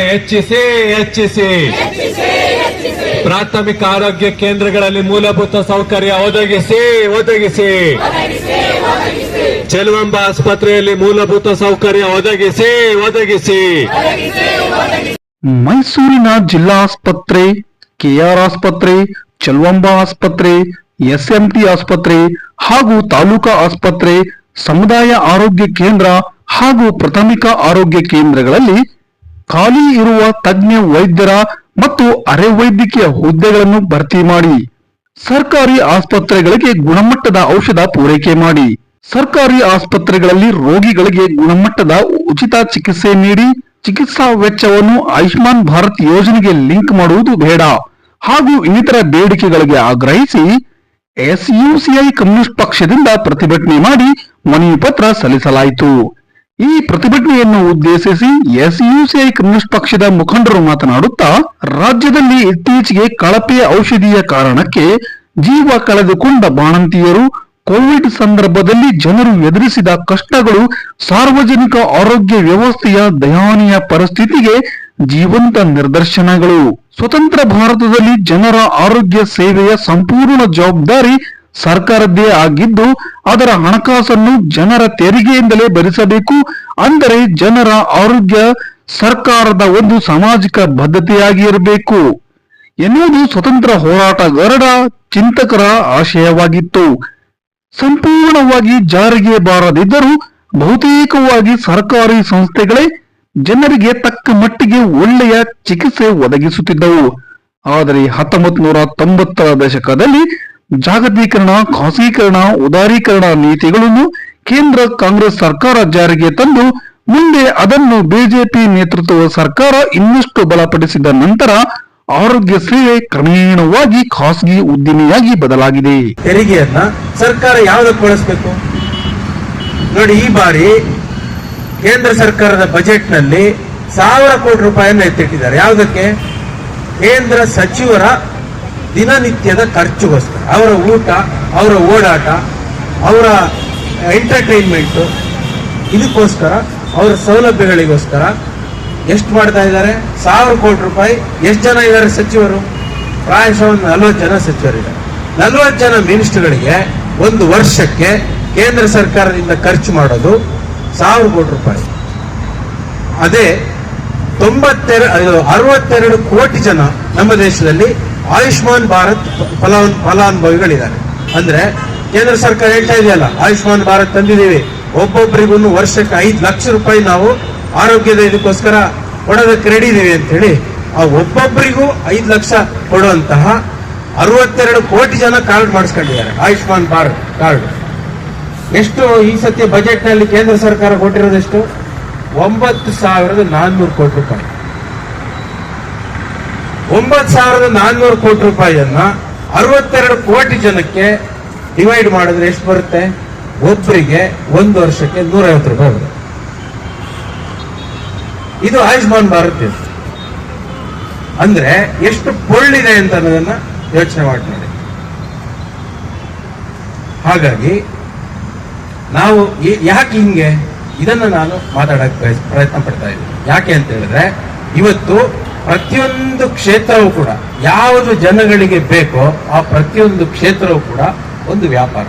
ಹೆಚ್ಚಿಸಿ ಹೆಚ್ಚಿಸಿ. ಪ್ರಾಥಮಿಕ ಆರೋಗ್ಯ ಕೇಂದ್ರಗಳಲ್ಲಿ ಮೂಲಭೂತ ಸೌಕರ್ಯ ಒದಗಿಸಿ ಒದಗಿಸಿ. ಚೆಲುವಂಬ ಆಸ್ಪತ್ರೆಯಲ್ಲಿ ಮೂಲಭೂತ ಸೌಕರ್ಯ ಒದಗಿಸಿ ಒದಗಿಸಿ. ಮೈಸೂರಿನ ಜಿಲ್ಲಾ ಆಸ್ಪತ್ರೆ ಕೆಆರ್ ಆಸ್ಪತ್ರೆ, ಚೆಲುವಂಬ ಆಸ್ಪತ್ರೆ ಎಸ್ಎಂಟಿ ಆಸ್ಪತ್ರೆ ಹಾಗೂ ತಾಲೂಕಾ ಆಸ್ಪತ್ರೆ, ಸಮುದಾಯ ಆರೋಗ್ಯ ಕೇಂದ್ರ ಹಾಗೂ ಪ್ರಾಥಮಿಕ ಆರೋಗ್ಯ ಕೇಂದ್ರಗಳಲ್ಲಿ ಖಾಲಿ ಇರುವ ತಜ್ಞ ವೈದ್ಯರ ಮತ್ತು ಅರೆ ವೈದ್ಯಕೀಯ ಹುದ್ದೆಗಳನ್ನು ಭರ್ತಿ ಮಾಡಿ, ಸರ್ಕಾರಿ ಆಸ್ಪತ್ರೆಗಳಿಗೆ ಗುಣಮಟ್ಟದ ಔಷಧ ಪೂರೈಕೆ ಮಾಡಿ, ಸರ್ಕಾರಿ ಆಸ್ಪತ್ರೆಗಳಲ್ಲಿ ರೋಗಿಗಳಿಗೆ ಗುಣಮಟ್ಟದ ಉಚಿತ ಚಿಕಿತ್ಸೆ ನೀಡಿ, ಚಿಕಿತ್ಸಾ ವೆಚ್ಚವನ್ನು ಆಯುಷ್ಮಾನ್ ಭಾರತ್ ಯೋಜನೆಗೆ ಲಿಂಕ್ ಮಾಡುವುದು ಬೇಡ. ಹಾಗೂ ಇನ್ನಿತರ ಬೇಡಿಕೆಗಳಿಗೆ ಆಗ್ರಹಿಸಿ ಎಸ್ಯುಸಿಐ ಕಮ್ಯುನಿಸ್ಟ್ ಪಕ್ಷದಿಂದ ಪ್ರತಿಭಟನೆ ಮಾಡಿ ಮನವಿ ಪತ್ರ ಸಲ್ಲಿಸಲಾಯಿತು. ಈ ಪ್ರತಿಭಟನೆಯನ್ನು ಉದ್ದೇಶಿಸಿ ಎಸ್ಯುಸಿಐ ಕಮ್ಯುನಿಸ್ಟ್ ಪಕ್ಷದ ಮುಖಂಡರು ಮಾತನಾಡುತ್ತಾ, ರಾಜ್ಯದಲ್ಲಿ ಇತ್ತೀಚೆಗೆ ಕಳಪೆ ಔಷಧಿಯ ಕಾರಣಕ್ಕೆ ಜೀವ ಕಳೆದುಕೊಂಡ ಬಾಣಂತಿಯರು ಕೋವಿಡ್ ಸಂದರ್ಭದಲ್ಲಿ ಜನರು ಎದುರಿಸಿದ ಕಷ್ಟಗಳು ಸಾರ್ವಜನಿಕ ಆರೋಗ್ಯ ವ್ಯವಸ್ಥೆಯ ದಯಾನೀಯ ಪರಿಸ್ಥಿತಿಗೆ ಜೀವಂತ ನಿದರ್ಶನಗಳು. ಸ್ವತಂತ್ರ ಭಾರತದಲ್ಲಿ ಜನರ ಆರೋಗ್ಯ ಸೇವೆಯ ಸಂಪೂರ್ಣ ಜವಾಬ್ದಾರಿ ಸರ್ಕಾರದ್ದೇ ಆಗಿದ್ದು ಅದರ ಹಣಕಾಸನ್ನು ಜನರ ತೆರಿಗೆಯಿಂದಲೇ ಭರಿಸಬೇಕು. ಅಂದರೆ ಜನರ ಆರೋಗ್ಯ ಸರ್ಕಾರದ ಒಂದು ಸಾಮಾಜಿಕ ಬದ್ಧತೆಯಾಗಿ ಇರಬೇಕು. ಎನ್ನುವುದು ಸ್ವತಂತ್ರ ಹೋರಾಟಗಾರರ ಚಿಂತಕರ ಆಶಯವಾಗಿತ್ತು. ಸಂಪೂರ್ಣವಾಗಿ ಜಾರಿಗೆ ಬಾರದಿದ್ದರೂ ಬಹುತೇಕವಾಗಿ ಸರ್ಕಾರಿ ಸಂಸ್ಥೆಗಳೇ ಜನರಿಗೆ ತಕ್ಕ ಮಟ್ಟಿಗೆ ಒಳ್ಳೆಯ ಚಿಕಿತ್ಸೆ ಒದಗಿಸುತ್ತಿದ್ದವು. ಆದರೆ ಹತ್ತೊಂಬತ್ತು ನೂರ ತೊಂಬತ್ತರ ದಶಕದಲ್ಲಿ ಜಾಗತೀಕರಣ, ಖಾಸಗೀಕರಣ, ಉದಾರೀಕರಣ ನೀತಿಗಳನ್ನು ಕೇಂದ್ರ ಕಾಂಗ್ರೆಸ್ ಸರ್ಕಾರ ಜಾರಿಗೆ ತಂದು ಮುಂದೆ ಅದನ್ನು ಬಿಜೆಪಿ ನೇತೃತ್ವದ ಸರ್ಕಾರ ಇನ್ನಷ್ಟು ಬಲಪಡಿಸಿದ ನಂತರ ಆರೋಗ್ಯ ಸೇವೆ ಕ್ರಮೇಣವಾಗಿ ಖಾಸಗಿ ಉದ್ದಿಮೆಯಾಗಿ ಬದಲಾಗಿದೆ. ತೆರಿಗೆಯನ್ನ ಸರ್ಕಾರ ಯಾವ್ದಕ್ಕೆ ಬಳಸಬೇಕು? ನೋಡಿ, ಈ ಬಾರಿ ಕೇಂದ್ರ ಸರ್ಕಾರದ ಬಜೆಟ್ನಲ್ಲಿ ಸಾವಿರ ಕೋಟಿ ರೂಪಾಯಿಯನ್ನು ಎತ್ತಿಟ್ಟಿದ್ದಾರೆ. ಯಾವುದಕ್ಕೆ? ಕೇಂದ್ರ ಸಚಿವರ ದಿನನಿತ್ಯದ ಖರ್ಚುಗೋಸ್ಕರ. ಅವರ ಊಟ, ಅವರ ಓಡಾಟ, ಅವರ ಎಂಟರ್ಟೈನ್ಮೆಂಟು ಇದಕ್ಕೋಸ್ಕರ, ಅವರ ಸೌಲಭ್ಯಗಳಿಗೋಸ್ಕರ ಎಷ್ಟು ಮಾಡ್ತಾ ಇದ್ದಾರೆ? ಸಾವಿರ ಕೋಟಿ ರೂಪಾಯಿ. ಎಷ್ಟು ಜನ ಇದ್ದಾರೆ ಸಚಿವರು? ಪ್ರಾಯಶಃ ಒಂದು ನಲ್ವತ್ತು ಜನ ಸಚಿವರಿದ್ದಾರೆ. ನಲ್ವತ್ತು ಜನ ಮಿನಿಸ್ಟರ್ಗಳಿಗೆ ಒಂದು ವರ್ಷಕ್ಕೆ ಕೇಂದ್ರ ಸರ್ಕಾರದಿಂದ ಖರ್ಚು ಮಾಡೋದು ಸಾವಿರ ಕೋಟಿ ರೂಪಾಯಿ. ಅದೇ ತೊಂಬತ್ತೆರಡು ಅರವತ್ತೆರಡು ಕೋಟಿ ಜನ ನಮ್ಮ ದೇಶದಲ್ಲಿ ಆಯುಷ್ಮಾನ್ ಭಾರತ್ ಫಲಾ ಫಲಾನುಭವಿಗಳಿದ್ದಾರೆ. ಅಂದ್ರೆ ಕೇಂದ್ರ ಸರ್ಕಾರ ಹೇಳ್ತಾ ಇದೆಯಲ್ಲ, ಆಯುಷ್ಮಾನ್ ಭಾರತ್ ತಂದಿದ್ದೀವಿ. ಒಬ್ಬೊಬ್ಬರಿಗೂ ವರ್ಷಕ್ಕೆ ಐದು ಲಕ್ಷ ರೂಪಾಯಿ ನಾವು ಆರೋಗ್ಯದ ಇದಕ್ಕೋಸ್ಕರ ಕೊಡೋದಕ್ಕೆ ರೆಡಿ ಇದೀವಿ ಅಂತ ಹೇಳಿ ಆ ಒಬ್ಬೊಬ್ಬರಿಗೂ ಐದು ಲಕ್ಷ ಕೊಡುವಂತಹ ಅರವತ್ತೆರಡು ಕೋಟಿ ಜನ ಕಾರ್ಡ್ ಮಾಡಿಸ್ಕೊಂಡಿದ್ದಾರೆ, ಆಯುಷ್ಮಾನ್ ಭಾರತ್ ಕಾರ್ಡ್. ಎಷ್ಟು ಈ ಸತಿ ಬಜೆಟ್ನಲ್ಲಿ ಕೇಂದ್ರ ಸರ್ಕಾರ ಕೊಟ್ಟಿರೋದೆಷ್ಟು? ಒಂಬತ್ತು ಸಾವಿರದ ನಾನ್ನೂರು ಕೋಟಿ ರೂಪಾಯಿ. ಒಂಬತ್ತು ಸಾವಿರದ ನಾನ್ನೂರು ಕೋಟಿ ರೂಪಾಯಿಯನ್ನ ಅರವತ್ತೆರಡು ಕೋಟಿ ಜನಕ್ಕೆ ಡಿವೈಡ್ ಮಾಡಿದ್ರೆ ಎಷ್ಟು ಬರುತ್ತೆ? ಒಬ್ಬರಿಗೆ ಒಂದು ವರ್ಷಕ್ಕೆ ನೂರೈವತ್ತು ರೂಪಾಯಿ ಬರುತ್ತೆ. ಇದು ಆಯುಷ್ಮಾನ್ ಭಾರತ್ ಅಂದ್ರೆ ಎಷ್ಟು ಪೊಳ್ಳಿದೆ ಅಂತ ಅನ್ನೋದನ್ನ ಯೋಚನೆ ಮಾಡಿ ಹಾಗಾಗಿ ನಾವು ಯಾಕೆ ಹಿಂಗೆ? ಇದನ್ನ ನಾನು ಮಾತಾಡಕ್ಕೆ ಪ್ರಯತ್ನ ಪಡ್ತಾ ಇದ್ದೀನಿ. ಯಾಕೆ ಅಂತ ಹೇಳಿದ್ರೆ, ಇವತ್ತು ಪ್ರತಿಯೊಂದು ಕ್ಷೇತ್ರವೂ ಕೂಡ ಯಾವುದು ಜನಗಳಿಗೆ ಬೇಕೋ ಆ ಪ್ರತಿಯೊಂದು ಕ್ಷೇತ್ರವೂ ಕೂಡ ಒಂದು ವ್ಯಾಪಾರ.